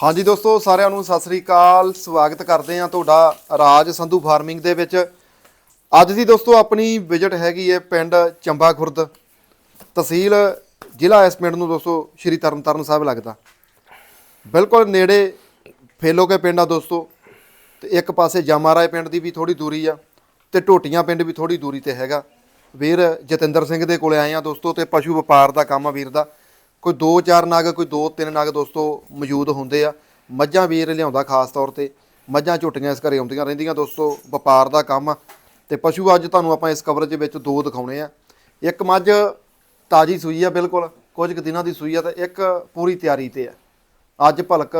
ਹਾਂਜੀ ਦੋਸਤੋ, ਸਾਰਿਆਂ ਨੂੰ ਸਤਿ ਸ੍ਰੀ ਅਕਾਲ। ਸਵਾਗਤ ਕਰਦੇ ਹਾਂ ਤੁਹਾਡਾ ਰਾਜ ਸੰਧੂ ਫਾਰਮਿੰਗ ਦੇ ਵਿੱਚ। ਅੱਜ ਦੀ ਦੋਸਤੋ, ਆਪਣੀ ਵਿਜ਼ਿਟ ਹੈਗੀ ਹੈ ਪਿੰਡ ਚੰਬਾ ਖੁਰਦ। ਤਹਿਸੀਲ ਜ਼ਿਲ੍ਹਾ ਇਸ ਪਿੰਡ ਨੂੰ ਦੋਸਤੋ, ਸ਼੍ਰੀ ਤਰਨਤਾਰਨ ਸਾਹਿਬ ਲੱਗਦਾ। ਬਿਲਕੁਲ ਨੇੜੇ ਫੇਲੋ ਕੇ ਪਿੰਡ ਆ ਦੋਸਤੋ। ਤੇ ਇੱਕ ਪਾਸੇ ਜਾਮਾਰਾਏ ਪਿੰਡ ਦੀ ਵੀ ਥੋੜੀ ਦੂਰੀ ਆ ਤੇ ਟੋਟੀਆਂ ਪਿੰਡ ਵੀ ਥੋੜੀ ਦੂਰੀ ਤੇ ਹੈਗਾ। ਵੀਰ ਜਤਿੰਦਰ ਸਿੰਘ ਦੇ ਕੋਲੇ ਆਏ ਆ ਦੋਸਤੋ ਤੇ ਪਸ਼ੂ ਵਪਾਰ ਦਾ ਕੰਮ ਆ ਵੀਰ ਦਾ। ਕੋਈ 2-4 ਨਗ, ਕੋਈ 2-3 ਨਗ ਦੋਸਤੋ ਮੌਜੂਦ ਹੁੰਦੇ ਆ। ਮੱਝਾਂ ਵੀਰ ਲਿਆਉਂਦਾ ਖਾਸ ਤੌਰ ਤੇ। ਮੱਝਾਂ ਝੋਟੀਆਂ ਇਸ ਘਰੇ ਆਉਂਦੀਆਂ ਰਹਿੰਦੀਆਂ ਦੋਸਤੋ, ਵਪਾਰ ਦਾ ਕੰਮ। ਆ ਤੇ ਪਸ਼ੂ ਅੱਜ ਤੁਹਾਨੂੰ ਆਪਾਂ ਇਸ ਕਵਰੇਜ ਵਿੱਚ ਦੋ ਦਿਖਾਉਣੇ ਆ। ਇੱਕ ਮੱਝ ਤਾਜੀ ਸੂਈ ਆ ਬਿਲਕੁਲ, ਕੁਝ ਕੁ ਦਿਨਾਂ ਦੀ ਸੂਈ ਆ ਤੇ ਇੱਕ ਪੂਰੀ ਤਿਆਰੀ ਤੇ ਆ। ਅੱਜ ਭਲਕ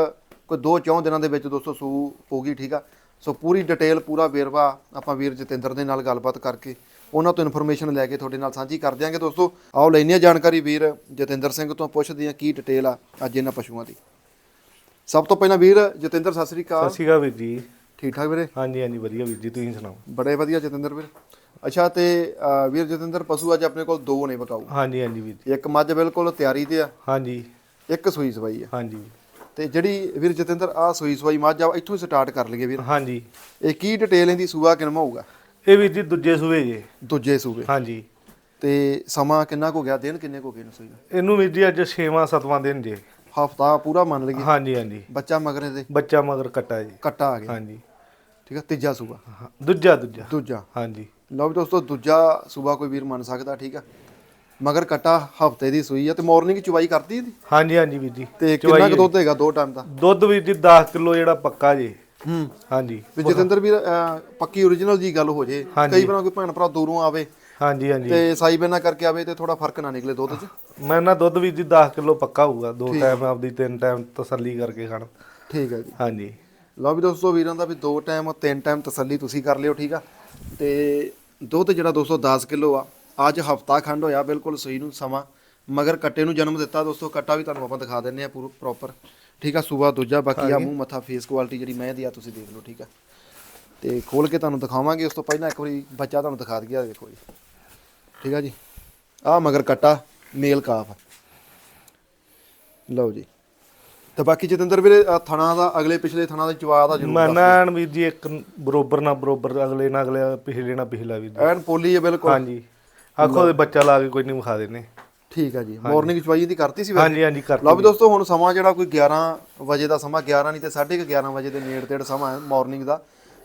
ਕੋਈ ਦੋ ਚੌਂ ਦਿਨਾਂ ਦੇ ਵਿੱਚ ਦੋਸਤੋ ਸੂ ਹੋਗੀ ਠੀਕ ਆ? ਸੋ ਪੂਰੀ ਡਿਟੇਲ, ਪੂਰਾ ਵੇਰਵਾ ਆਪਾਂ ਵੀਰ ਜਤਿੰਦਰ ਦੇ ਨਾਲ ਗੱਲਬਾਤ ਕਰਕੇ ਉਹਨਾਂ ਤੋਂ ਇਨਫੋਰਮੇਸ਼ਨ ਲੈ ਕੇ ਤੁਹਾਡੇ ਨਾਲ ਸਾਂਝੀ ਕਰ ਦਿਆਂਗੇ ਦੋਸਤੋ। ਆਓ ਲੈਣੀ ਆ ਜਾਣਕਾਰੀ ਵੀਰ ਜਤਿੰਦਰ ਸਿੰਘ ਤੋਂ ਪੁੱਛਦੇ ਆ ਕੀ ਡਿਟੇਲ ਆ ਅੱਜ ਇਹਨਾਂ ਪਸ਼ੂਆਂ ਦੀ। ਸਭ ਤੋਂ ਪਹਿਲਾਂ ਵੀਰ ਜਤਿੰਦਰ ਸਤਿ ਸ੍ਰੀ ਅਕਾਲ। ਸਤਿ ਸ਼੍ਰੀ ਅਕਾਲ ਵੀਰ ਜੀ। ਠੀਕ ਠਾਕ ਵੀਰੇ? ਹਾਂਜੀ ਹਾਂਜੀ ਵਧੀਆ ਵੀਰ ਜੀ ਤੁਸੀਂ ਸੁਣਾਓ? ਬੜੇ ਵਧੀਆ ਜਤਿੰਦਰ ਵੀਰ। ਅੱਛਾ ਤੇ ਵੀਰ ਜਤਿੰਦਰ ਪਸ਼ੂ ਅੱਜ ਆਪਣੇ ਕੋਲ ਦੋ ਨੇ ਬਕਾਊ ਹਾਂਜੀ ਹਾਂਜੀ ਵੀਰ ਜੀ। ਇੱਕ ਮੱਝ ਬਿਲਕੁਲ ਤਿਆਰੀ ਤੇ ਆ। ਹਾਂਜੀ। ਇੱਕ ਸੂਈ ਸਵਾਈ ਆ। ਹਾਂਜੀ। ਤੇ ਜਿਹੜੀ ਵੀਰ ਜਤਿੰਦਰ ਆ ਸੂਈ ਸਵਾਈ ਮੱਝ ਆ ਇੱਥੋਂ ਹੀ ਸਟਾਰਟ ਕਰ ਲਈਏ ਵੀਰ। ਹਾਂਜੀ। ਇਹ ਕੀ ਡਿਟੇਲ ਇਹਦੀ ਸੂਆ ਕਿੰਨਾ ਹੋਊਗਾ? ਇਹ ਵੀਰ ਜੀ ਦੂਜੇ ਸੂਏ ਜੇ। ਦੂਜੇ ਸੂਬੇ। ਹਾਂਜੀ। ਤੇ ਸਮਾਂ ਕਿੰਨਾ ਕੁ ਗਿਆ? ਦਿਨ ਕਿੰਨੇ ਕੁ ਗਏ ਨੇ ਸੂਈ ਨੂੰ ਇਹਨੂੰ ਵੀਰ ਜੀ ਅੱਜ 6ਵਾਂ 7ਵਾਂ ਦਿਨ ਜੇ। ਹਫਤਾ ਪੂਰਾ ਮੰਨ ਲਈਏ? ਹਾਂਜੀ ਹਾਂਜੀ। ਬੱਚਾ ਮਗਰੇ ਦੇ ਬੱਚਾ ਮਗਰ ਕੱਟਾ ਜੀ। ਕੱਟਾ ਆ ਗਿਆ। ਹਾਂਜੀ। ਠੀਕ ਆ ਤੀਜਾ ਸੂਬਾ? ਹਾਂ, ਦੂਜਾ ਦੂਜਾ। ਦੂਜਾ। ਹਾਂਜੀ। ਲਓ ਵੀ ਦੋਸਤੋ ਦੂਜਾ ਸੂਬਾ ਕੋਈ ਵੀਰ ਮੰਨ ਸਕਦਾ ਠੀਕ ਆ? ਮਗਰ ਕੱਟਾ ਹਫ਼ਤੇ ਦੀ ਸੂਈ ਆ ਤੇ ਮਾਰਨਿੰਗ ਚੁਵਾਈ ਕਰਦੀ ਇਹਦੀ? ਹਾਂਜੀ ਹਾਂਜੀ ਵੀਰ ਜੀ। ਤੇ ਕਿੰਨਾ ਕੁ ਦੁੱਧ ਹੈਗਾ ਦੋ ਟਾਈਮ ਦਾ? ਦੁੱਧ ਵੀਰ ਜੀ 10 ਕਿਲੋ ਜਿਹੜਾ ਪੱਕਾ ਜੇ। ਹੂੰ। ਹਾਂਜੀ। ਵੀ ਜਤਿੰਦਰ ਵੀਰ ਅਹ, ਪੱਕੀ ਓਰੀਜਨਲ ਜੀ ਗੱਲ ਹੋ ਜੇ। ਕਈ ਵਾਰ ਕੋਈ ਭੈਣ ਭਰਾ ਦੂਰੋਂ ਆਵੇ ਹਾਂਜੀ ਹਾਂਜੀ। ਤੇ ਸਾਈ ਬੈਨਾ ਕਰਕੇ ਆਵੇ ਤੇ ਥੋੜਾ ਫ਼ਰਕ ਨਾ ਨਿਕਲੇ ਦੁੱਧ 'ਚ। ਮੈਂ ਨਾ ਦੁੱਧ ਵੀਰ ਜੀ 10 ਕਿਲੋ ਪੱਕਾ ਹੋਊਗਾ। ਦੋ ਟਾਈਮ ਆਪਦੀ ਤਿੰਨ ਟਾਈਮ ਤਸੱਲੀ ਕਰਕੇ ਖਾਣ। ਠੀਕ ਹੈ ਜੀ। ਹਾਂਜੀ। ਲਓ ਵੀ ਦੋਸਤੋ ਵੀਰਾਂ ਦਾ ਵੀ ਦੋ ਟਾਈਮ ਤਿੰਨ ਟਾਈਮ ਤਸੱਲੀ ਤੁਸੀਂ ਕਰ ਲਿਓ ਠੀਕ ਆ। ਤੇ ਦੁੱਧ ਜਿਹੜਾ ਦੋਸਤੋ 10 ਕਿਲੋ ਆ ਅੱਜ ਹਫਤਾ ਖੰਡ ਹੋਇਆ ਬਿਲਕੁਲ ਸਹੀ ਨੂੰ ਸਮਾਂ। ਮਗਰ ਕੱਟੇ ਨੂੰ ਜਨਮ ਦਿੱਤਾ ਦੋਸਤੋ। ਕੱਟਾ ਵੀ ਤੁਹਾਨੂੰ ਆਪਾਂ ਦਿਖਾ ਦਿੰਨੇ ਆ ਪੂਰਾ ਪ੍ਰੋਪਰ ਠੀਕ ਆ ਸੂਬਾ ਦੂਜਾ ਬਾਕੀ ਆ ਮੂੰਹ ਮੱਥਾ ਫੇਸ ਕੁਆਲਿਟੀ ਜਿਹੜੀ ਮੈਂ ਦੀ ਆ ਤੁਸੀਂ ਦੇਖ ਲਓ ਠੀਕ ਆ। ਤੇ ਖੋਲ ਕੇ ਤੁਹਾਨੂੰ ਦਿਖਾਵਾਂਗੇ ਉਸ ਤੋਂ ਪਹਿਲਾਂ ਇੱਕ ਵਾਰੀ ਬੱਚਾ ਤੁਹਾਨੂੰ ਦਿਖਾ ਦਈਏ ਦੇਖੋ ਜੀ। ਠੀਕ ਆ ਜੀ। ਆ ਮਗਰ ਕੱਟਾ ਮੇਲ ਕਾਫ ਲਓ ਜੀ। ਤੇ ਬਾਕੀ ਜਤਿੰਦਰ ਵੀਰੇ ਥਣਾ ਦਾ ਅਗਲੇ ਪਿਛਲੇ ਥਣਾ ਦਾ ਚਵਾ ਦਾ ਜ਼ਰੂਰ ਮੈਂ ਨਾਨ ਵੀਰ ਜੀ ਇੱਕ ਬਰੋਬਰ ਨਾ ਬਰੋਬਰ ਅਗਲੇ ਨਾਲ ਅਗਲੇ ਪਿਛਲੇ ਨਾਲ ਪਿਛਲਾ ਵੀਰ ਜੀ। ਐਨ ਪੋਲੀ ਹੈ ਬਿਲਕੁਲ। ਹਾਂਜੀ। ਆਖੋ ਦੇ ਬੱਚਾ ਲਾ ਕੇ ਕੋਈ ਨਹੀਂ ਵਿਖਾ ਦੇਣੇ ਠੀਕ ਹੈ ਜੀ ਮਾਰਨਿੰਗ ਚਵਾਈ ਦੀ ਕਰਤੀ ਸੀ? ਹਾਂਜੀ ਹਾਂਜੀ ਕਰ ਲਓ ਵੀ ਦੋਸਤੋ ਹੁਣ ਸਮਾਂ ਜਿਹੜਾ ਕੋਈ 11 ਵਜੇ ਦਾ ਸਮਾਂ 11 ਨਹੀਂ ਤੇ 11:30 11 ਵਜੇ ਦੇ ਨੇੜੇ ਤੇੜ ਸਮਾਂ ਹੈ ਮਾਰਨਿੰਗ ਦਾ।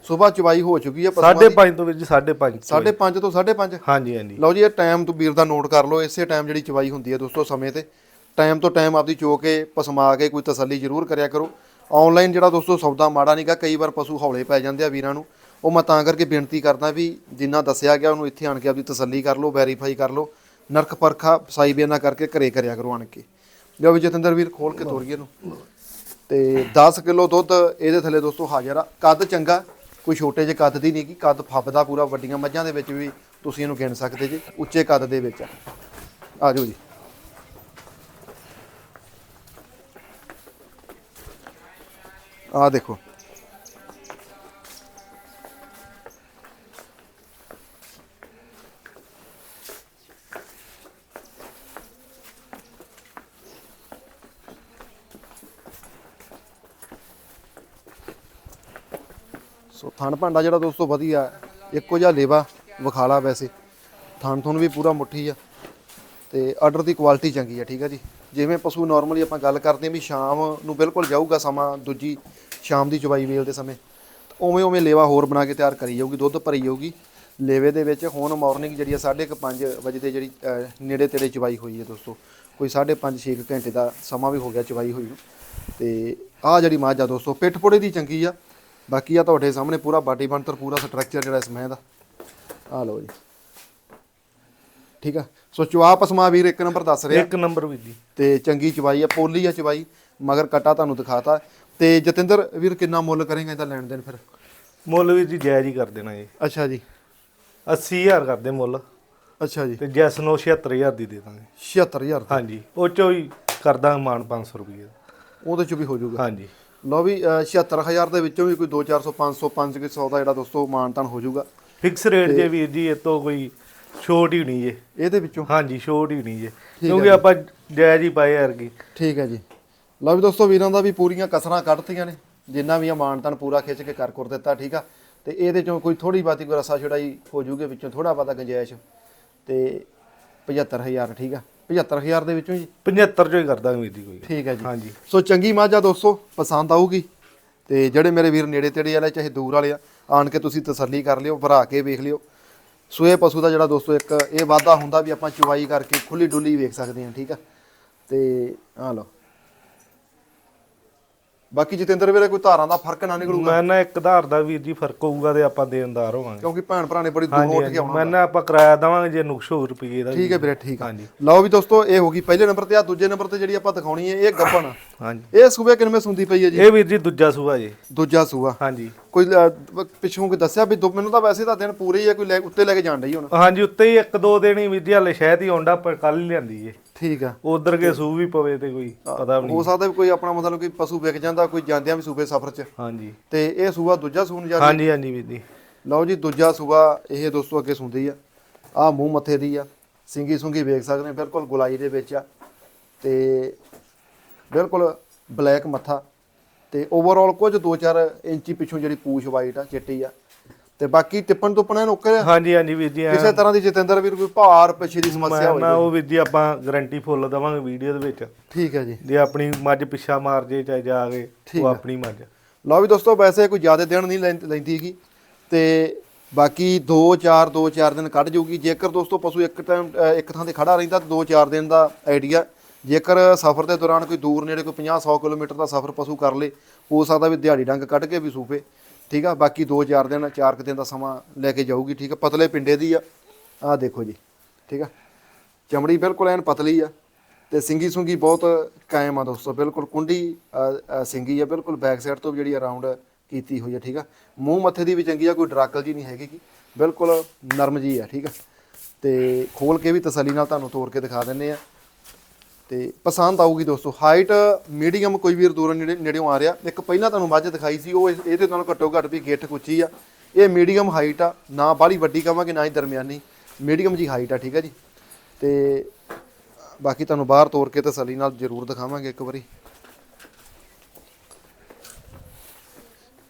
ਸਵੇਰ ਚਵਾਈ ਹੋ ਚੁੱਕੀ ਹੈ ਪਸ਼ੂਆਂ ਸਾਢੇ ਦੀ। ਪੰਜ ਤੋਂ ਵੀਰ ਜੀ ਸਾਢੇ ਪੰਜ 5:30 ਤੋਂ 5:30 ਹਾਂਜੀ ਹਾਂਜੀ। ਲਓ ਜੀ ਇਹ ਟਾਈਮ ਤੋਂ ਵੀਰ ਦਾ ਨੋਟ ਕਰ ਲਓ ਇਸੇ ਟਾਈਮ ਜਿਹੜੀ ਚਵਾਈ ਹੁੰਦੀ ਹੈ ਦੋਸਤੋ ਸਮੇਂ ਤੇ। ਟਾਈਮ ਤੋਂ ਟਾਈਮ ਆਪਦੀ ਚੋ ਕੇ ਪਸਮਾ ਕੇ ਕੋਈ ਤਸੱਲੀ ਜ਼ਰੂਰ ਕਰਿਆ ਕਰੋ। ਆਨਲਾਈਨ ਜਿਹੜਾ ਦੋਸਤੋ ਸੌਦਾ ਮਾੜਾ ਨਹੀਂਗਾ ਕਈ ਵਾਰ ਪਸ਼ੂ ਹੌਲੇ ਪੈ ਜਾਂਦੇ ਆ ਵੀਰਾਂ ਨੂੰ। ਉਹ ਮੈਂ ਤਾਂ ਕਰਕੇ ਬੇਨਤੀ ਕਰਦਾ ਵੀ ਜਿੰਨਾ ਦੱਸਿਆ ਗਿਆ ਉਹਨੂੰ ਇੱਥੇ ਆਣ ਕੇ ਆਪਦੀ ਤਸੱਲੀ ਕਰ ਲਓ ਵੈਰੀਫਾਈ ਕਰ ਲਓ। ਨਰਕ ਪਰਖਾ ਫਸਾਈ ਵੀ ਬੇਨਾ ਕਰਕੇ ਘਰੇ ਕਰਿਆ ਕਰੋ ਆਣ ਕੇ। ਲਓ ਵੀ ਜਤਿੰਦਰ ਵੀਰ ਖੋਲ ਕੇ ਤੋਰੀਏ ਇਹਨੂੰ। ਤੇ 10 ਕਿਲੋ ਦੁੱਧ ਇਹਦੇ ਥੱਲੇ ਦੋਸਤੋ ਹਾਜ਼ਰ ਆ। ਕੱਦ ਚੰਗਾ, ਕੋਈ ਛੋਟੇ ਜਿਹੇ ਕੱਦ ਦੀ ਨਹੀਂ ਕਿ ਕੱਦ ਫੱਬਦਾ ਪੂਰਾ ਵੱਡੀਆਂ ਮੱਝਾਂ ਦੇ ਵਿੱਚ ਵੀ ਤੁਸੀਂ ਇਹਨੂੰ ਗਿਣ ਸਕਦੇ ਜੀ, ਉੱਚੇ ਕੱਦ ਦੇ ਵਿੱਚ ਆ। ਆ ਜਾਓ ਜੀ। ਆ ਦੇਖੋ। ਸੋ ਥਣ ਭਾਂਡਾ ਜਿਹੜਾ ਦੋਸਤੋ ਵਧੀਆ ਇੱਕੋ ਜਿਹਾ ਲੇਵਾ, ਵਿਖਾਲਾ ਵੈਸੇ। ਥਣ ਥਣ ਵੀ ਪੂਰਾ ਮੁੱਠੀ ਆ। ਤੇ ਆਰਡਰ ਦੀ ਕੁਆਲਿਟੀ ਚੰਗੀ ਆ, ਠੀਕ ਆ ਜੀ। ਜਿਵੇਂ ਪਸ਼ੂ ਨਾਰਮਲੀ ਆਪਾਂ ਗੱਲ ਕਰਦੇ ਹਾਂ ਵੀ ਸ਼ਾਮ ਨੂੰ ਬਿਲਕੁਲ ਜਾਊਗਾ ਸਮਾਂ ਦੂਜੀ ਸ਼ਾਮ ਦੀ ਚਵਾਈ ਵੇਲ ਦੇ ਸਮੇਂ ਉਵੇਂ ਉਵੇਂ ਲੇਵਾ ਹੋਰ ਬਣਾ ਕੇ ਤਿਆਰ ਕਰੀ ਜਾਊਗੀ, ਦੁੱਧ ਭਰੀ ਜਾਊਗੀ। ਲੇਵੇ ਦੇ ਵਿੱਚ ਹੁਣ ਮਾਰਨਿੰਗ ਜਿਹੜੀ ਆ 5:30 ਵਜੇ ਦੇ ਜਿਹੜੀ ਨੇੜੇ ਤੇੜੇ ਚਵਾਈ ਹੋਈ ਹੈ ਦੋਸਤੋ। ਕੋਈ 5:30 6 ਘੰਟੇ ਦਾ ਸਮਾਂ ਵੀ ਹੋ ਗਿਆ ਚਵਾਈ ਹੋਈ ਨੂੰ। ਤੇ ਆਹ ਜਿਹੜੀ ਮਾਝ ਆ ਦੋਸਤੋ, ਪਿੱਠ ਪੁੜੇ ਦੀ ਚੰਗੀ ਆ। ਬਾਕੀ ਆ ਤੁਹਾਡੇ ਸਾਹਮਣੇ ਪੂਰਾ ਬਾਡੀ ਬਣਤਰ ਪੂਰਾ ਸਟਰਕਚਰ ਜਿਹੜਾ ਇਸ ਮਹਿ ਦਾ ਆ ਲਓ ਜੀ। ਠੀਕ ਆ? ਸੋ ਚਵਾ ਪਸਮਾ ਵੀਰ ਇੱਕ ਨੰਬਰ ਦੱਸ ਰਿਹਾ। ਇੱਕ ਨੰਬਰ ਵੀਰ ਜੀ। ਤੇ ਚੰਗੀ ਚਵਾਈ ਆ ਪੋਲੀ ਆ ਚਵਾਈ ਮਗਰ ਕਟਾ ਤੁਹਾਨੂੰ ਦਿਖਾਤਾ। ਤੇ ਜਤਿੰਦਰ ਵੀਰ ਕਿੰਨਾ ਮੁੱਲ ਕਰੇਗਾ ਇਹਦਾ ਲੈਣ ਦੇਣ ਫਿਰ? ਮੁੱਲ ਵੀਰ ਜੀ ਜਾਇਜ਼ ਹੀ ਕਰ ਦੇਣਾ ਜੀ। ਅੱਛਾ ਜੀ। 80000 ਕਰਦੇ ਮੁੱਲ। ਅੱਛਾ ਜੀ। ਤੇ ਜੈਸ ਨੂੰ 76000 ਦੀ ਦੇ ਦਾਂਗੇ। 76000 ਦਾ। ਹਾਂਜੀ। ਉਹ ਚੋਂ ਹੀ ਕਰਦਾ ਮਾਨ 500 ਰੁਪਏ ਉਹਦੇ ਚ ਵੀ ਹੋ ਜਾਊਗਾ। ਹਾਂਜੀ। ਲਓ ਵੀ ਅਹ, 76000 ਦੇ ਵਿੱਚੋਂ ਵੀ ਕੋਈ 2 400 500 500 ਦਾ ਜਿਹੜਾ ਦੋਸਤੋ ਮਾਨਤਾਨ ਹੋ ਜਾਊਗਾ। ਫਿਕਸ ਰੇਟ ਜੇ ਵੀਰ ਜੀ ਇਹ ਤੋਂ ਕੋਈ ਛੋਟ ਹੀ ਨਹੀਂ ਜੇ। ਇਹਦੇ ਵਿੱਚੋਂ? ਹਾਂਜੀ ਛੋਟ ਹੀ ਨਹੀਂ ਜੇ। ਕਿਉਂਕਿ ਆਪਾਂ ਜਾਇਜ਼ ਹੀ ਪਾਏ ਯਾਰ ਕੀ ਠੀਕ ਹੈ ਜੀ। ਲਓ ਵੀ ਦੋਸਤੋ ਵੀਰਾਂ ਦਾ ਵੀ ਪੂਰੀਆਂ ਕਸਰਾਂ ਕੱਢਤੀਆਂ ਨੇ। ਜਿੰਨਾ ਵੀ ਆ ਮਾਨਤਨ ਪੂਰਾ ਖਿੱਚ ਕੇ ਕਰ ਕਰ ਦਿੱਤਾ ਠੀਕ ਆ। ਤੇ ਇਹਦੇ ਚੋਂ ਕੋਈ ਥੋੜੀ ਬਾਤੀ ਕੋਈ ਰਸਾ ਛੜਾਈ ਹੋ ਜੂਗੇ ਵਿੱਚੋਂ ਥੋੜਾ ਬਾਤਾ ਗੰਜਾਇਸ਼। ਤੇ 75000 ਠੀਕ ਆ। 75000 ਦੇ ਵਿੱਚੋਂ ਜੀ। 75 ਚੋਂ ਹੀ ਕਰਦਾ ਵੀਰ ਜੀ ਕੋਈ ਠੀਕ ਹੈ ਜੀ। ਹਾਂਜੀ। ਸੋ ਚੰਗੀ ਮੱਝ ਦੋਸਤੋ ਪਸੰਦ ਆਊਗੀ। ਤੇ ਜਿਹੜੇ ਮੇਰੇ ਵੀਰ ਨੇੜੇ ਤੇੜੇ ਵਾਲੇ ਚਾਹੇ ਦੂਰ ਵਾਲੇ ਆ ਆਣ ਕੇ ਤੁਸੀਂ ਤਸੱਲੀ ਕਰ ਲਿਓ ਭਰਾ ਕੇ ਵੇਖ ਲਿਓ। ਸੂਏ ਪਸ਼ੂ ਦਾ ਜਿਹੜਾ ਦੋਸਤੋ ਇੱਕ ਇਹ ਵਾਧਾ ਹੁੰਦਾ ਵੀ ਆਪਾਂ ਚੁਵਾਈ ਕਰਕੇ ਖੁੱਲੀ ਡੁੱਲੀ ਵੇਖ ਸਕਦੇ ਹਾਂ ਠੀਕ ਆ? ਤੇ ਆ ਲਓ। ਬਾਕੀ ਜਤਿੰਦਰ ਵੀਰੇ ਕੋਈ ਧਾਰਾਂ ਦਾ ਫ਼ਰਕ ਨਾ ਨਿਕਲੂਗਾ? ਮੈਂ ਨਾ ਇੱਕ ਆਧਾਰ ਦਾ ਵੀਰ ਜੀ ਫ਼ਰਕ ਹੋਊਗਾ ਤੇ ਆਪਾਂ ਦੇਣਦਾਰ ਹੋਵਾਂਗੇ। ਕਿਉਂਕਿ ਭੈਣ ਭਰਾ ਨੇ ਬੜੀ ਦੂਰੋਂ ਉੱਠ ਕੇ ਆਉਣਾ ਮੈਂ ਨਾ ਆਪਾਂ ਕਿਰਾਇਆ ਦੇਵਾਂਗੇ ਜੇ ਨੁਕਸ ਹੋ ਰੁਪਏ ਦਾ ਠੀਕ ਹੈ ਵੀਰੇ ਠੀਕ ਹਾਂਜੀ। ਲਓ ਵੀ ਦੋਸਤੋ ਇਹ ਹੋ ਗਈ ਪਹਿਲੇ ਨੰਬਰ ਤੇ ਆ ਦੂਜੇ ਨੰਬਰ ਤੇ ਜਿਹੜੀ ਆਪਾਂ ਦਿਖਾਉਣੀ ਹੈ ਇਹ ਗੱਬਣ ਆ ਹਾਂਜੀ। ਇਹ ਸੂਬੇ ਕਿੰਨਵੇਂ ਸੁੰਦੀ ਪਈ ਹੈ ਜੀ? ਇਹ ਵੀਰ ਜੀ ਦੂਜਾ ਸੂਆ ਜੀ। ਦੂਜਾ ਸੂਆ ਹਾਂਜੀ। ਕੋਈ ਅਹ, ਪਿੱਛੋਂ ਕੋਈ ਦੱਸਿਆ ਵੀ ਦੋ- ਮੈਨੂੰ ਤਾਂ ਵੈਸੇ ਤਾਂ ਦਿਨ ਪੂਰੇ ਹੀ ਆ ਕੋਈ ਲੈ- ਉੱਤੇ ਲੈ ਕੇ ਜਾਣ ਡਈ ਹੁਣ? ਹਾਂਜੀ ਉੱਤੇ ਹੀ ਇੱਕ ਦੋ ਦਿਨ ਹੀ ਵੀਰ ਜੀ ਹਲੇ ਸ਼ਾਇਦ ਹੀ ਆਉਂਦਾ ਪਰ ਕੱਲ ਹੀ ਲਿਆਂਦੀ ਜੇ ਠੀਕ ਆ। ਉਧਰ ਕੇ ਸੂ ਵੀ ਪਵੇ ਤੇ ਕੋਈ ਪਤਾ ਵੀ ਨਹੀਂ। ਹੋ ਸਕਦਾ ਵੀ ਕੋਈ ਆਪਣਾ ਮਤਲਬ ਕੋਈ ਪਸ਼ੂ ਵਿਕ ਜਾਂਦਾ ਕੋਈ ਜਾਂਦਿਆਂ ਵੀ ਸੂਬੇ ਸਫ਼ਰ 'ਚ। ਹਾਂਜੀ। ਤੇ ਇਹ ਸੂਆ ਦੂਜਾ ਸੂਣ ਜਾ ਹਾਂਜੀ ਹਾਂਜੀ ਵੀਰ ਜੀ। ਲਓ ਜੀ ਦੂਜਾ ਸੂਆ ਇਹ ਦੋਸਤੋ ਅੱਗੇ ਸੁਣਦੀ ਆ। ਆ ਮੂੰਹ ਮੱਥੇ ਦੀ ਆ। ਸਿੰਗੀ ਸੁੰਗੀ ਵੇਖ ਸਕਦੇ ਆ ਬਿਲਕੁਲ ਗੁਲਾਈ ਦੇ ਵਿੱਚ ਆ। ਤੇ ਬਿਲਕੁਲ ਬਲੈਕ ਮੱਥਾ। ਤੇ ਓਵਰਆਲ ਕੁਝ 2-4 ਇੰਚੀ ਪਿੱਛੋਂ ਜਿਹੜੀ ਪੂਛ ਵਾਈਟ ਆ ਚਿੱਟੀ ਆ। ਤੇ ਬਾਕੀ ਟਿੱਪਣ ਇਹਨੂੰ ਓਕੇ ਆ। ਹਾਂਜੀ ਹਾਂਜੀ ਵੀਰ ਜੀ ਕਿਸੇ ਤਰ੍ਹਾਂ ਦੀ ਜਤਿੰਦਰ ਵੀਰ ਕੋਈ ਭਾਰ ਪਿੱਛੇ ਦੀ ਸਮੱਸਿਆ ਮੈਂ ਹੋਈ ਨਾ ਉਹ ਵੀਰ ਜੀ ਆਪਾਂ ਗਾਰੰਟੀ ਫੁੱਲ ਦਵਾਂਗੇ ਵੀਡੀਓ ਦੇ ਵਿੱਚ। ਠੀਕ ਹੈ ਜੀ। ਜੇ ਆਪਣੀ ਮੱਝ ਪਿੱਛਾ ਮਾਰ ਜੇ ਚਾਹੇ ਜਾ ਕੇ ਉਹ ਆਪਣੀ ਮੱਝ। ਲਓ ਵੀ ਦੋਸਤੋ ਵੈਸੇ ਕੋਈ ਜ਼ਿਆਦਾ ਦਿਨ ਨਹੀਂ ਲੈਂਦੀ ਹੈਗੀ। ਤੇ ਬਾਕੀ 2 4 2 4 ਦਿਨ ਕੱਢ ਜਾਊਗੀ ਜੇਕਰ ਦੋਸਤੋ ਪਸ਼ੂ ਇੱਕ ਟਾਈਮ ਇੱਕ ਥਾਂ ਤੇ ਖੜਾ ਰਹਿੰਦਾ ਤਾਂ 2 4 ਦਿਨ ਦਾ ਆਈਡੀਆ ਜੇਕਰ ਸਫ਼ਰ ਦੇ ਦੌਰਾਨ ਕੋਈ ਦੂਰ ਨੇੜੇ ਕੋਈ 50 100 ਕਿਲੋਮੀਟਰ ਦਾ ਸਫ਼ਰ ਪਸ਼ੂ ਕਰ ਲੇ, ਹੋ ਸਕਦਾ ਵੀ ਦਿਹਾੜੀ ਡੰਗ ਕੱਢ ਕੇ ਵੀ ਸੂਫੇ। ਠੀਕ ਆ, ਬਾਕੀ 2 4 ਦਿਨ 4 ਦਿਨ ਦਾ ਸਮਾਂ ਲੈ ਕੇ ਜਾਊਗੀ, ਠੀਕ ਆ। ਪਤਲੇ ਪਿੰਡੇ ਦੀ ਆ। ਆਹ ਦੇਖੋ ਜੀ, ਠੀਕ ਆ। ਚਮੜੀ ਬਿਲਕੁਲ ਐਨ ਪਤਲੀ ਆ ਤੇ ਸਿੰਗੀ ਸੁੰਗੀ ਬਹੁਤ ਕਾਇਮ ਆ ਦੋਸਤੋ, ਬਿਲਕੁਲ ਕੁੰਡੀ ਸਿੰਗੀ ਆ, ਬਿਲਕੁਲ ਬੈਕ ਸਾਈਡ ਤੋਂ ਵੀ ਜਿਹੜੀ ਅਰਾਊਂਡ ਕੀਤੀ ਹੋਈ ਆ, ਠੀਕ ਆ। ਮੂੰਹ ਮੱਥੇ ਦੀ ਵੀ ਚੰਗੀ ਆ, ਕੋਈ ਡਰਾਕਲ ਜੀ ਨਹੀਂ ਹੈਗੀ ਗੀ। ਬਿਲਕੁਲ ਨਰਮ ਜੀ ਆ, ਠੀਕ ਆ। ਤੇ ਖੋਲ ਕੇ ਵੀ ਤਸੱਲੀ ਨਾਲ ਤੁਹਾਨੂੰ ਤੋੜ ਕੇ ਦਿਖਾ ਦਿੰਨੇ ਆ। ਤੇ ਪਸੰਦ ਆਊਗੀ ਦੋਸਤੋ। ਹਾਈਟ ਮੀਡੀਅਮ ਕੋਈ ਵੀਰ ਦੂਰੋਂ ਨੇੜੇ ਨੇੜਿਓਂ ਆ ਰਿਹਾ। ਇੱਕ ਪਹਿਲਾਂ ਤੁਹਾਨੂੰ ਮੱਝ ਦਿਖਾਈ ਸੀ, ਉਹ ਇਹ- ਇਹਦੇ ਤੁਹਾਨੂੰ ਘੱਟੋ ਘੱਟ ਵੀ ਗਿੱਠ ਕੁੱਚੀ ਆ। ਇਹ ਮੀਡੀਅਮ ਹਾਈਟ ਆ, ਨਾ ਬਾਹਲੀ ਵੱਡੀ ਕਵਾਂਗੇ, ਨਾ ਹੀ ਦਰਮਿਆਨੀ। ਮੀਡੀਅਮ ਜੀ ਹਾਈਟ ਆ, ਠੀਕ ਆ ਜੀ। ਤੇ ਬਾਕੀ ਤੁਹਾਨੂੰ ਬਾਹਰ ਤੋਰ ਕੇ ਤਸੱਲੀ ਨਾਲ ਜ਼ਰੂਰ ਦਿਖਾਵਾਂਗੇ ਇੱਕ ਵਾਰੀ।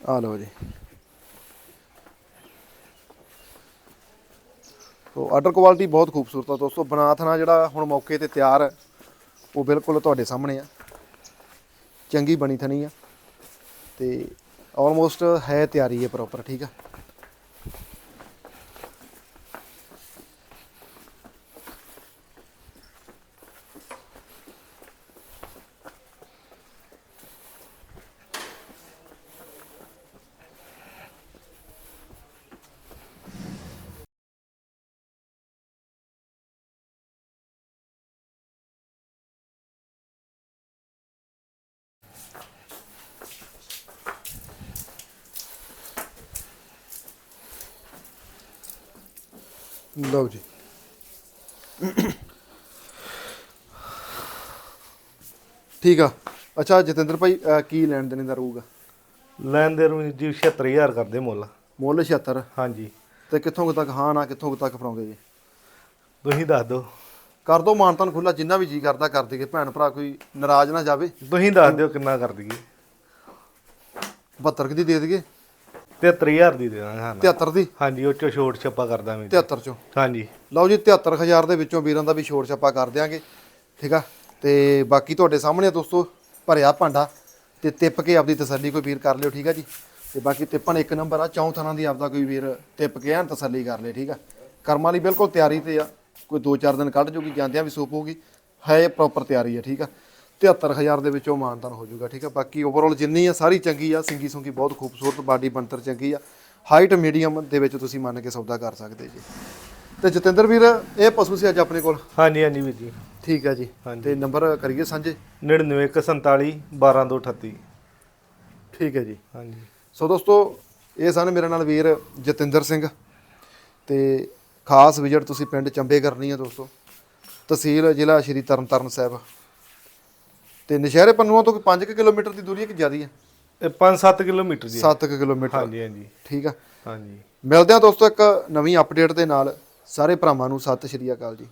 ਆ ਲਓ ਜੀ। ਸੋ ਆਰਡਰ ਕੁਆਲਿਟੀ ਬਹੁਤ ਖੂਬਸੂਰਤ ਆ ਦੋਸਤੋ। ਬਨਾਥਨਾ ਜਿਹੜਾ ਹੁਣ ਮੌਕੇ ਤੇ ਤਿਆਰ ਹੈ ਉਹ ਬਿਲਕੁਲ ਤੁਹਾਡੇ ਸਾਹਮਣੇ ਆ। ਚੰਗੀ ਬਣੀ ਥਣੀ ਆ। ਤੇ ਆਲਮੋਸਟ ਹੈ ਤਿਆਰੀ ਹੈ ਪ੍ਰੋਪਰ ਠੀਕ ਆ? ਲਓ ਜੀ। ਠੀਕ ਆ। ਅੱਛਾ ਜਤਿੰਦਰ ਭਾਈ ਅਹ ਕੀ ਲੈਣ ਦੇਣ ਦਾ ਰਹੂਗਾ? ਲੈਣ ਦੇ ਨੂੰ ਜੀ 76000 ਕਰਦੇ ਮੁੱਲ। ਮੁੱਲ 76 ਹਾਂਜੀ। ਤੇ ਕਿੱਥੋਂ ਕੁ ਤੱਕ ਹਾਂ ਨਾ ਕਿੱਥੋਂ ਕੁ ਤੱਕ ਫੜਾਉਂਗੇ ਜੀ? ਤੁਸੀਂ ਦੱਸ ਦਿਓ। ਕਰ ਦੋ ਮਾਨਤਨ ਖੁੱਲਾ ਜਿੰਨਾ ਵੀ ਜੀ ਕਰਦਾ ਕਰ ਦੇਗੇ ਭੈਣ ਭਰਾ ਕੋਈ ਨਾਰਾਜ਼ ਨਾ ਜਾਵੇ। ਤੁਸੀਂ ਦੱਸ ਦਿਓ ਕਿੰਨਾ ਕਰ ਦਈਏ। 72 ਦੀ ਦੇ ਦੇਗੇ 73000 ਦੀ ਦੇ ਦਾਂਗੇ ਹਾਂ 73 ਦੀ? ਹਾਂਜੀ ਉਹ ਚੋਂ ਛੋਟ ਛੱਪਾ ਕਰਦਾ ਮੈਂ 73 ਚੋਂ? ਹਾਂਜੀ। ਲਓ ਜੀ 73000 ਦੇ ਵਿੱਚੋਂ ਵੀਰਾਂ ਦਾ ਵੀ ਛੋੜ ਛਾਪਾ ਕਰ ਦਿਆਂਗੇ। ਠੀਕ ਆ? ਤੇ ਬਾਕੀ ਤੁਹਾਡੇ ਸਾਹਮਣੇ ਆ ਦੋਸਤੋ ਭਰਿਆ ਭਾਂਡਾ। ਤੇ ਤਿੱਪ ਕੇ ਆਪਦੀ ਤਸੱਲੀ ਕੋਈ ਵੀਰ ਕਰ ਲਿਓ ਠੀਕ ਆ ਜੀ? ਤੇ ਬਾਕੀ ਤਿੱਪਣ ਇੱਕ ਨੰਬਰ ਆ ਚੌਂ ਥਾਂ ਦੀ ਆਪਦਾ ਕੋਈ ਵੀਰ ਤਿੱਪ ਕੇ ਐਨ ਤਸੱਲੀ ਕਰ ਲੇ ਠੀਕ ਆ? ਕਰਮਾਂ ਲਈ ਬਿਲਕੁਲ ਤਿਆਰੀ ਤੇ ਆ। ਕੋਈ 2-4 ਦਿਨ ਕੱਢ ਜੂਗੀ ਜਾਂਦਿਆਂ ਵੀ ਸੂਪ ਹੋਊਗੀ। ਹੈ ਪ੍ਰੋਪਰ ਤਿਆਰੀ ਆ ਠੀਕ ਆ? 73000 ਦੇ ਵਿੱਚੋਂ ਮਾਨਤਾਨ ਹੋ ਜਾਊਗਾ ਠੀਕ ਆ ਬਾਕੀ ਓਵਰਆਲ ਜਿੰਨੀ ਆ ਸਾਰੀ ਚੰਗੀ ਆ ਸਿੰਗੀ ਸੁੰਗੀ ਬਹੁਤ ਖੂਬਸੂਰਤ ਬਾਡੀ ਬਣਤਰ ਚੰਗੀ ਆ। ਹਾਈਟ ਮੀਡੀਅਮ ਦੇ ਵਿੱਚ ਤੁਸੀਂ ਮੰਨ ਕੇ ਸੌਦਾ ਕਰ ਸਕਦੇ ਜੀ। ਤੇ ਜਤਿੰਦਰ ਵੀਰ ਇਹ ਪਸ਼ੂ ਸੀ ਅੱਜ ਆਪਣੇ ਕੋਲ? ਹਾਂਜੀ ਹਾਂਜੀ ਵੀਰ ਜੀ। ਠੀਕ ਹੈ ਜੀ। ਤੇ ਨੰਬਰ ਕਰੀਏ ਸਾਂਝੇ? 99147 12238 ਠੀਕ ਹੈ ਜੀ। ਹਾਂਜੀ। ਸੋ ਦੋਸਤੋ ਇਹ ਸਨ ਮੇਰੇ ਨਾਲ ਵੀਰ ਜਤਿੰਦਰ ਸਿੰਘ ਤੇ ਖਾਸ ਵਿਜ਼ਿਟ ਤੁਸੀਂ ਪਿੰਡ ਚੰਬੇ ਕਰਨੀ ਹੈ ਦੋਸਤੋ। ਤਹਿਸੀਲ ਜ਼ਿਲ੍ਹਾ ਸ਼੍ਰੀ ਤਰਨਤਾਰਨ ਸਾਹਿਬ। ਤੇ ਨਸ਼ਹਿਰੇ ਪੰਨੂਆਂ ਤੋਂ 5 ਕਿਲੋਮੀਟਰ ਦੀ ਦੂਰੀ ਹੈ ਕਿ ਜ਼ਿਆਦੀ ਹੈ? ਇਹ 5-7 ਕਿਲੋਮੀਟਰ ਜੀ 7 ਕਿਲੋਮੀਟਰ। ਹਾਂਜੀ ਹਾਂਜੀ। ਠੀਕ ਆ। ਹਾਂਜੀ। ਮਿਲਦੇ ਹਾਂ ਦੋਸਤੋ ਇੱਕ ਨਵੀਂ ਅਪਡੇਟ ਦੇ ਨਾਲ। ਸਾਰੇ ਭਰਾਵਾਂ ਨੂੰ ਸਤਿ ਸ਼੍ਰੀ ਅਕਾਲ ਜੀ।